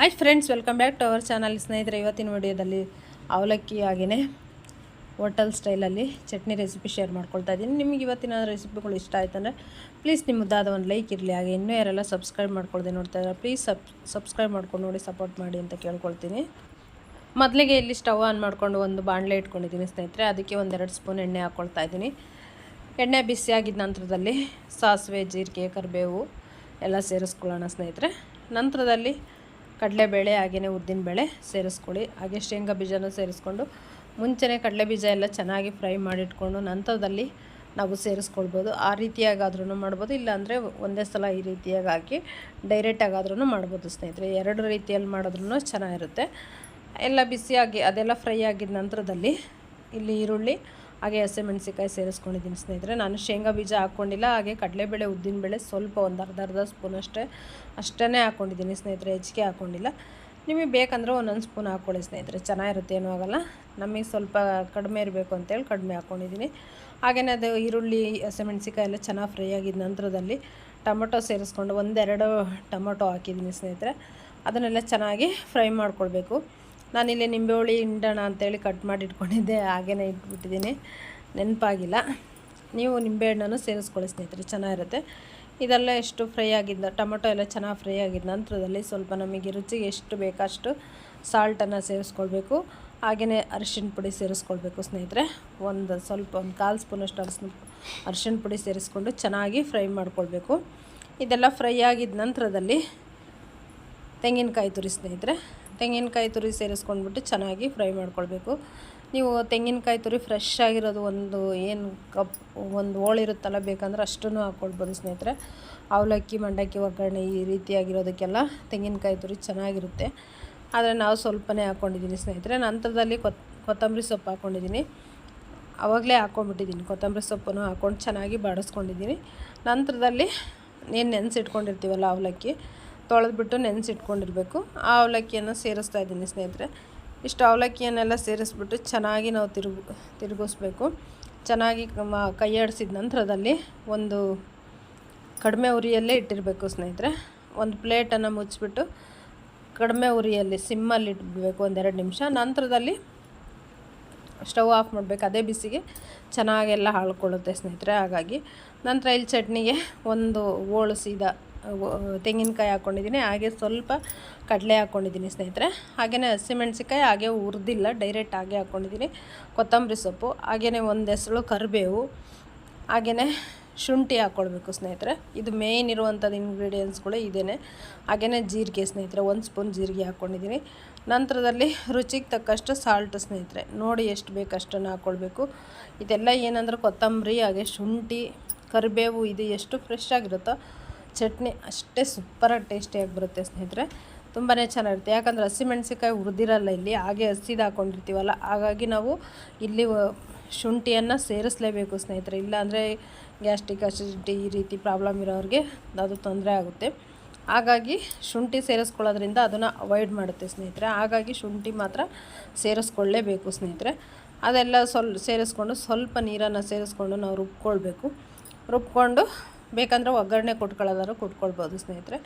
Hi friends welcome back to our channel ಸ್ನೇಹಿತರೆ, ಇವತ್ತಿನ ವಿಡಿಯೋದಲ್ಲಿ ಅವಲಕ್ಕಿ ಹಾಗೆಯೇ ಹೋಟೆಲ್ ಸ್ಟೈಲಲ್ಲಿ ಚಟ್ನಿ ರೆಸಿಪಿ ಶೇರ್ ಮಾಡ್ಕೊಳ್ತಾ ಇದ್ದೀನಿ. ನಿಮಗೆ ಇವತ್ತಿನ ರೆಸಿಪಿಗಳು ಇಷ್ಟ ಆಯ್ತಂದರೆ ಪ್ಲೀಸ್ ನಿಮ್ಮದಾದ ಒಂದು ಲೈಕ್ ಇರಲಿ. ಹಾಗೆ ಇನ್ನೂ ಯಾರೆಲ್ಲ ಸಬ್ಸ್ಕ್ರೈಬ್ ಮಾಡ್ಕೊಳ್ದೆ ನೋಡ್ತಾ ಇದ್ದಾರೆ ಪ್ಲೀಸ್ ಸಬ್ ಸಬ್ಸ್ಕ್ರೈಬ್ ಮಾಡ್ಕೊಂಡು ನೋಡಿ ಸಪೋರ್ಟ್ ಮಾಡಿ ಅಂತ ಕೇಳ್ಕೊಳ್ತೀನಿ. ಮೊದಲಿಗೆ ಇಲ್ಲಿ ಸ್ಟವ್ ಆನ್ ಮಾಡಿಕೊಂಡು ಒಂದು ಬಾಣಲೆ ಇಟ್ಕೊಂಡಿದ್ದೀನಿ ಸ್ನೇಹಿತರೆ. ಅದಕ್ಕೆ ಒಂದೆರಡು ಸ್ಪೂನ್ ಎಣ್ಣೆ ಹಾಕ್ಕೊಳ್ತಾ ಇದ್ದೀನಿ. ಎಣ್ಣೆ ಬಿಸಿಯಾಗಿದ್ದ ನಂತರದಲ್ಲಿ ಸಾಸಿವೆ, ಜೀರಿಗೆ, ಕರಿಬೇವು ಎಲ್ಲ ಸೇರಿಸ್ಕೊಳ್ಳೋಣ ಸ್ನೇಹಿತರೆ. ನಂತರದಲ್ಲಿ ಕಡಲೆಬೇಳೆ ಹಾಗೆಯೇ ಉದ್ದಿನಬೇಳೆ ಸೇರಿಸ್ಕೊಳ್ಳಿ. ಹಾಗೆ ಶೇಂಗಾ ಬೀಜನೂ ಸೇರಿಸ್ಕೊಂಡು ಮುಂಚೆನೇ ಕಡಲೆ ಬೀಜ ಎಲ್ಲ ಚೆನ್ನಾಗಿ ಫ್ರೈ ಮಾಡಿಟ್ಕೊಂಡು ನಂತರದಲ್ಲಿ ನಾವು ಸೇರಿಸ್ಕೊಳ್ಬೋದು. ಆ ರೀತಿಯಾಗಾದ್ರೂ ಮಾಡ್ಬೋದು. ಇಲ್ಲಾಂದರೆ ಒಂದೇ ಸಲ ಈ ರೀತಿಯಾಗಿ ಹಾಕಿ ಡೈರೆಕ್ಟಾಗಾದ್ರೂ ಮಾಡ್ಬೋದು ಸ್ನೇಹಿತರೆ. ಎರಡು ರೀತಿಯಲ್ಲಿ ಮಾಡಿದ್ರೂ ಚೆನ್ನಾಗಿರುತ್ತೆ. ಎಲ್ಲ ಬಿಸಿಯಾಗಿ ಅದೆಲ್ಲ ಫ್ರೈ ಆಗಿದ ನಂತರದಲ್ಲಿ ಇಲ್ಲಿ ಈರುಳ್ಳಿ ಹಾಗೆ ಹಸಿಮೆಣಸಿಕಾಯಿ ಸೇರಿಸ್ಕೊಂಡಿದ್ದೀನಿ ಸ್ನೇಹಿತರೆ. ನಾನು ಶೇಂಗಾ ಬೀಜ ಹಾಕ್ಕೊಂಡಿಲ್ಲ, ಹಾಗೆ ಕಡಲೆಬೇಳೆ ಉದ್ದಿನಬೇಳೆ ಸ್ವಲ್ಪ ಒಂದು ಅರ್ಧ ಅರ್ಧ ಸ್ಪೂನ್ ಅಷ್ಟೇ ಅಷ್ಟೇ ಹಾಕ್ಕೊಂಡಿದ್ದೀನಿ ಸ್ನೇಹಿತರೆ, ಹೆಚ್ಚಿಗೆ ಹಾಕ್ಕೊಂಡಿಲ್ಲ. ನಿಮಗೆ ಬೇಕಂದ್ರೆ ಒಂದೊಂದು ಸ್ಪೂನ್ ಹಾಕ್ಕೊಳ್ಳಿ ಸ್ನೇಹಿತರೆ, ಚೆನ್ನಾಗಿರುತ್ತೆ, ಏನೂ ಆಗೋಲ್ಲ. ನಮಗೆ ಸ್ವಲ್ಪ ಕಡಿಮೆ ಇರಬೇಕು ಅಂತೇಳಿ ಕಡಿಮೆ ಹಾಕ್ಕೊಂಡಿದ್ದೀನಿ. ಹಾಗೆಯೇ ಅದು ಈರುಳ್ಳಿ ಹಸಿಮೆಣಸಿಕಾಯಿ ಎಲ್ಲ ಚೆನ್ನಾಗಿ ಫ್ರೈ ಆಗಿದ ನಂತರದಲ್ಲಿ ಟೊಮೊಟೊ ಸೇರಿಸ್ಕೊಂಡು ಒಂದೆರಡು ಟೊಮೊಟೊ ಹಾಕಿದ್ದೀನಿ ಸ್ನೇಹಿತರೆ. ಅದನ್ನೆಲ್ಲ ಚೆನ್ನಾಗಿ ಫ್ರೈ ಮಾಡ್ಕೊಳ್ಬೇಕು. ನಾನಿಲ್ಲಿ ನಿಂಬೆಹುಳಿ ಹಿಂಡೋಣ ಅಂತೇಳಿ ಕಟ್ ಮಾಡಿ ಇಟ್ಕೊಂಡಿದ್ದೆ, ಹಾಗೇನೆ ಇಟ್ಬಿಟ್ಟಿದ್ದೀನಿ. ನೆನಪಾಗಿಲ್ಲ. ನೀವು ನಿಂಬೆಹಣ್ಣನ್ನು ಸೇರಿಸ್ಕೊಳ್ಳಿ ಸ್ನೇಹಿತರೆ, ಚೆನ್ನಾಗಿರುತ್ತೆ. ಇದೆಲ್ಲ ಎಷ್ಟು ಫ್ರೈ ಆಗಿದ್ದ, ಟೊಮೊಟೊ ಎಲ್ಲ ಚೆನ್ನಾಗಿ ಫ್ರೈ ಆಗಿದ್ದ ನಂತರದಲ್ಲಿ ಸ್ವಲ್ಪ ನಮಗೆ ರುಚಿಗೆ ಎಷ್ಟು ಬೇಕಷ್ಟು ಸಾಲ್ಟನ್ನು ಸೇರಿಸ್ಕೊಳ್ಬೇಕು. ಹಾಗೆಯೇ ಅರಿಶಿಣ ಪುಡಿ ಸೇರಿಸ್ಕೊಳ್ಬೇಕು ಸ್ನೇಹಿತರೆ. ಒಂದು ಸ್ವಲ್ಪ, ಒಂದು ಕಾಲು ಸ್ಪೂನಷ್ಟು ಅರಿಶಿನ ಅರಿಶಿಣ ಪುಡಿ ಸೇರಿಸ್ಕೊಂಡು ಚೆನ್ನಾಗಿ ಫ್ರೈ ಮಾಡ್ಕೊಳ್ಬೇಕು. ಇದೆಲ್ಲ ಫ್ರೈ ಆಗಿದ ನಂತರದಲ್ಲಿ ತೆಂಗಿನಕಾಯಿ ತುರಿ ಸ್ನೇಹಿತರೆ. ತೆಂಗಿನಕಾಯಿ ತುರಿ ಸೇರಿಸ್ಕೊಂಡ್ಬಿಟ್ಟು ಚೆನ್ನಾಗಿ ಫ್ರೈ ಮಾಡ್ಕೊಳ್ಬೇಕು. ನೀವು ತೆಂಗಿನಕಾಯಿ ತುರಿ ಫ್ರೆಶ್ ಆಗಿರೋದು ಒಂದು ಏನು ಕಪ್, ಒಂದು ಹೋಳಿರುತ್ತಲ್ಲ ಬೇಕಂದ್ರೆ ಅಷ್ಟೂ ಹಾಕ್ಕೊಳ್ಬೋದು ಸ್ನೇಹಿತರೆ. ಅವಲಕ್ಕಿ, ಮಂಡಕ್ಕಿ, ಒಗ್ಗರಣೆ ಈ ರೀತಿಯಾಗಿರೋದಕ್ಕೆಲ್ಲ ತೆಂಗಿನಕಾಯಿ ತುರಿ ಚೆನ್ನಾಗಿರುತ್ತೆ. ಆದರೆ ನಾವು ಸ್ವಲ್ಪನೇ ಹಾಕ್ಕೊಂಡಿದ್ದೀನಿ ಸ್ನೇಹಿತರೆ. ನಂತರದಲ್ಲಿ ಕೊತ್, ಕೊತ್ತಂಬರಿ ಸೊಪ್ಪು ಹಾಕ್ಕೊಂಡಿದ್ದೀನಿ. ಆವಾಗಲೇ ಹಾಕ್ಕೊಂಡ್ಬಿಟ್ಟಿದ್ದೀನಿ. ಕೊತ್ತಂಬರಿ ಸೊಪ್ಪನ್ನು ಹಾಕ್ಕೊಂಡು ಚೆನ್ನಾಗಿ ಬಾಡಿಸ್ಕೊಂಡಿದ್ದೀನಿ. ನಂತರದಲ್ಲಿ ಏನು ನೆನೆಸಿಟ್ಕೊಂಡಿರ್ತೀವಲ್ಲ ಅವಲಕ್ಕಿ ತೊಳೆದ್ಬಿಟ್ಟು ನೆನೆಸಿಟ್ಕೊಂಡಿರಬೇಕು. ಆ ಅವಲಕ್ಕಿಯನ್ನು ಸೇರಿಸ್ತಾ ಇದ್ದೀನಿ ಸ್ನೇಹಿತರೆ. ಇಷ್ಟು ಅವಲಕ್ಕಿಯನ್ನೆಲ್ಲ ಸೇರಿಸ್ಬಿಟ್ಟು ಚೆನ್ನಾಗಿ ನಾವು ತಿರುಗು, ತಿರುಗಿಸ್ಬೇಕು. ಚೆನ್ನಾಗಿ ಕೈಯಾಡಿಸಿದ ನಂತರದಲ್ಲಿ ಒಂದು ಕಡಿಮೆ ಉರಿಯಲ್ಲೇ ಇಟ್ಟಿರಬೇಕು ಸ್ನೇಹಿತರೆ. ಒಂದು ಪ್ಲೇಟನ್ನು ಮುಚ್ಚಿಬಿಟ್ಟು ಕಡಿಮೆ ಉರಿಯಲ್ಲಿ ಸಿಮ್ಮಲ್ಲಿ ಇಟ್ಬಿಡಬೇಕು ಒಂದೆರಡು ನಿಮಿಷ. ನಂತರದಲ್ಲಿ ಸ್ಟವ್ ಆಫ್ ಮಾಡಬೇಕು. ಅದೇ ಬಿಸಿಗೆ ಚೆನ್ನಾಗೆಲ್ಲ ಹಾಳ್ಕೊಳ್ಳುತ್ತೆ ಸ್ನೇಹಿತರೆ. ಹಾಗಾಗಿ ನಂತರ ಇಲ್ಲಿ ಚಟ್ನಿಗೆ ಒಂದು ಓಳು ಸೀದಾ ತೆಂಗಿನಕಾಯಿ ಹಾಕ್ಕೊಂಡಿದ್ದೀನಿ ಹಾಗೆ ಸ್ವಲ್ಪ ಕಡಲೆ ಹಾಕ್ಕೊಂಡಿದ್ದೀನಿ ಸ್ನೇಹಿತರೆ. ಹಾಗೆಯೇ ಹಸಿಮೆಣ್ಸಿಕಾಯಿ ಹಾಗೆ ಹುರಿದಿಲ್ಲ ಡೈರೆಕ್ಟ್ ಹಾಗೆ ಹಾಕ್ಕೊಂಡಿದ್ದೀನಿ ಕೊತ್ತಂಬರಿ ಸೊಪ್ಪು ಹಾಗೆಯೇ ಒಂದು ಹೆಸಳು ಕರಿಬೇವು ಹಾಗೆಯೇ ಶುಂಠಿ ಹಾಕ್ಕೊಳ್ಬೇಕು ಸ್ನೇಹಿತರೆ. ಇದು ಮೇಯ್ನ್ ಇರುವಂಥದ್ದು ಇಂಗ್ರೀಡಿಯೆಂಟ್ಸ್ಗಳು ಇದೇ ಹಾಗೆಯೇ ಜೀರಿಗೆ ಸ್ನೇಹಿತರೆ, ಒಂದು ಸ್ಪೂನ್ ಜೀರಿಗೆ ಹಾಕ್ಕೊಂಡಿದ್ದೀನಿ ನಂತರದಲ್ಲಿ ರುಚಿಗೆ ತಕ್ಕಷ್ಟು ಸಾಲ್ಟ್ ಸ್ನೇಹಿತರೆ. ನೋಡಿ ಎಷ್ಟು ಬೇಕು ಅಷ್ಟನ್ನು ಹಾಕ್ಕೊಳ್ಬೇಕು ಇದೆಲ್ಲ ಏನಂದ್ರೆ ಕೊತ್ತಂಬರಿ, ಹಾಗೆ ಶುಂಠಿ, ಕರಿಬೇವು, ಇದು ಎಷ್ಟು ಫ್ರೆಶ್ ಆಗಿರುತ್ತೋ ಚಟ್ನಿ ಅಷ್ಟೇ ಸೂಪರಾಗಿ ಟೇಸ್ಟಿಯಾಗಿ ಬರುತ್ತೆ ಸ್ನೇಹಿತರೆ. ತುಂಬಾ ಚೆನ್ನಾಗಿರುತ್ತೆ. ಯಾಕಂದರೆ ಹಸಿಮೆಣ್ಸಿಕಾಯಿ ಹುರಿದಿರಲ್ಲ ಇಲ್ಲಿ, ಹಾಗೆ ಹಸಿದು ಹಾಕ್ಕೊಂಡಿರ್ತೀವಲ್ಲ ಹಾಗಾಗಿ ನಾವು ಇಲ್ಲಿ ಶುಂಠಿಯನ್ನು ಸೇರಿಸಲೇಬೇಕು ಸ್ನೇಹಿತರೆ. ಇಲ್ಲಾಂದರೆ ಗ್ಯಾಸ್ಟ್ರಿಕ್ ಅಸಿಡಿಟಿ ಈ ರೀತಿ ಪ್ರಾಬ್ಲಮ್ ಇರೋರಿಗೆ ಅದು ತೊಂದರೆ ಆಗುತ್ತೆ. ಹಾಗಾಗಿ ಶುಂಠಿ ಸೇರಿಸ್ಕೊಳ್ಳೋದ್ರಿಂದ ಅದನ್ನು ಅವಾಯ್ಡ್ ಮಾಡುತ್ತೆ ಸ್ನೇಹಿತರೆ. ಹಾಗಾಗಿ ಶುಂಠಿ ಮಾತ್ರ ಸೇರಿಸ್ಕೊಳ್ಳೇಬೇಕು ಸ್ನೇಹಿತರೆ. ಅದೆಲ್ಲ ಸ್ವಲ್ಪ ಸೇರಿಸ್ಕೊಂಡು ಸ್ವಲ್ಪ ನೀರನ್ನು ಸೇರಿಸ್ಕೊಂಡು ನಾವು ರುಬ್ಕೊಳ್ಬೇಕು. ರುಬ್ಕೊಂಡು ಬೇಕಂದರೆ ಒಗ್ಗರಣೆ ಕೊಟ್ಕೊಳ್ಳೋದಾದ್ರು ಕೊಟ್ಕೊಳ್ಬೋದು ಸ್ನೇಹಿತರೆ.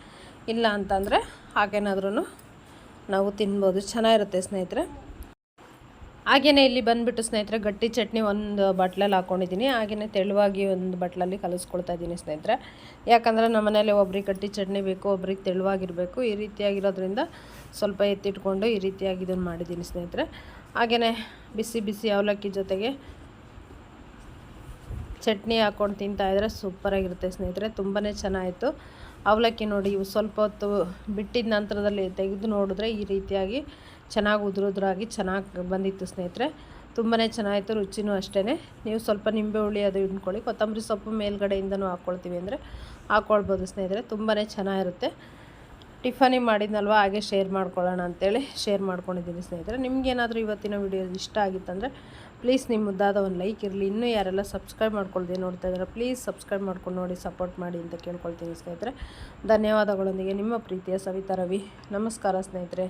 ಇಲ್ಲ ಅಂತಂದರೆ ಹಾಗೇನಾದ್ರೂ ನಾವು ತಿನ್ಬೋದು. ಚೆನ್ನಾಗಿರುತ್ತೆ ಸ್ನೇಹಿತರೆ. ಹಾಗೆಯೇ ಇಲ್ಲಿ ಬಂದುಬಿಟ್ಟು ಸ್ನೇಹಿತರೆ, ಗಟ್ಟಿ ಚಟ್ನಿ ಒಂದು ಬಟ್ಲಲ್ಲಿ ಹಾಕ್ಕೊಂಡಿದ್ದೀನಿ ಹಾಗೆಯೇ ತೆಳುವಾಗಿ ಒಂದು ಬಟ್ಲಲ್ಲಿ ಕಲಿಸ್ಕೊಳ್ತಾ ಇದ್ದೀನಿ ಸ್ನೇಹಿತರೆ. ಯಾಕಂದರೆ ನಮ್ಮ ಮನೇಲಿ ಒಬ್ರಿಗೆ ಗಟ್ಟಿ ಚಟ್ನಿ ಬೇಕು, ಒಬ್ರಿಗೆ ತೆಳುವಾಗಿರಬೇಕು. ಈ ರೀತಿಯಾಗಿರೋದ್ರಿಂದ ಸ್ವಲ್ಪ ಎತ್ತಿಟ್ಕೊಂಡು ಈ ರೀತಿಯಾಗಿ ಇದನ್ನು ಮಾಡಿದ್ದೀನಿ ಸ್ನೇಹಿತರೆ. ಹಾಗೆಯೇ ಬಿಸಿ ಬಿಸಿ ಅವಲಕ್ಕಿ ಜೊತೆಗೆ ಚಟ್ನಿ ಹಾಕ್ಕೊಂಡು ತಿಂತಾಯಿದ್ರೆ ಸೂಪರಾಗಿರುತ್ತೆ ಸ್ನೇಹಿತರೆ ತುಂಬಾ ಚೆನ್ನಾಗಿತ್ತು. ಅವಲಕ್ಕಿ ನೋಡಿ, ಇವು ಸ್ವಲ್ಪ ಹೊತ್ತು ಬಿಟ್ಟಿದ ನಂತರದಲ್ಲಿ ತೆಗೆದು ನೋಡಿದ್ರೆ ಈ ರೀತಿಯಾಗಿ ಚೆನ್ನಾಗಿ ಉದುರುದ್ರಾಗಿ ಚೆನ್ನಾಗಿ ಬಂದಿತ್ತು ಸ್ನೇಹಿತರೆ. ತುಂಬಾ ಚೆನ್ನಾಗಿತ್ತು, ರುಚಿನೂ ಅಷ್ಟೇ ನೀವು ಸ್ವಲ್ಪ ನಿಂಬೆ ಹುಳಿ ಅದು ಇಟ್ಕೊಳ್ಳಿ ಕೊತ್ತಂಬರಿ ಸೊಪ್ಪು ಮೇಲ್ಗಡೆಯಿಂದನೂ ಹಾಕ್ಕೊಳ್ತೀವಿ ಅಂದರೆ ಹಾಕ್ಕೊಳ್ಬೋದು ಸ್ನೇಹಿತರೆ ತುಂಬಾ ಚೆನ್ನಾಗಿರುತ್ತೆ. ಟಿಫನಿ ಮಾಡಿದ್ನಲ್ವ, ಹಾಗೆ ಶೇರ್ ಮಾಡ್ಕೊಳ್ಳೋಣ ಅಂತೇಳಿ ಶೇರ್ ಮಾಡ್ಕೊಂಡಿದ್ದೀನಿ ಸ್ನೇಹಿತರೆ. ನಿಮಗೇನಾದರೂ ಇವತ್ತಿನ ವಿಡಿಯೋ ಇಷ್ಟ ಆಗಿತ್ತಂದರೆ ಪ್ಲೀಸ್ ನಿಮ್ಮ ಮುದ್ದಾದ ಒಂದು ಲೈಕ್ ಇರಲಿ. ಇನ್ನೂ ಯಾರೆಲ್ಲ ಸಬ್ಸ್ಕ್ರೈಬ್ ಮಾಡ್ಕೊಳ್ದೆ ನೋಡ್ತಾ ಇದ್ದಾರೆ, ಪ್ಲೀಸ್ ಸಬ್ಸ್ಕ್ರೈಬ್ ಮಾಡ್ಕೊಂಡು ನೋಡಿ, ಸಪೋರ್ಟ್ ಮಾಡಿ ಅಂತ ಕೇಳ್ಕೊಳ್ತೀನಿ ಸ್ನೇಹಿತರೆ. ಧನ್ಯವಾದಗಳೊಂದಿಗೆ ನಿಮ್ಮ ಪ್ರೀತಿಯ ಸವಿತಾ ರವಿ. ನಮಸ್ಕಾರ ಸ್ನೇಹಿತರೆ.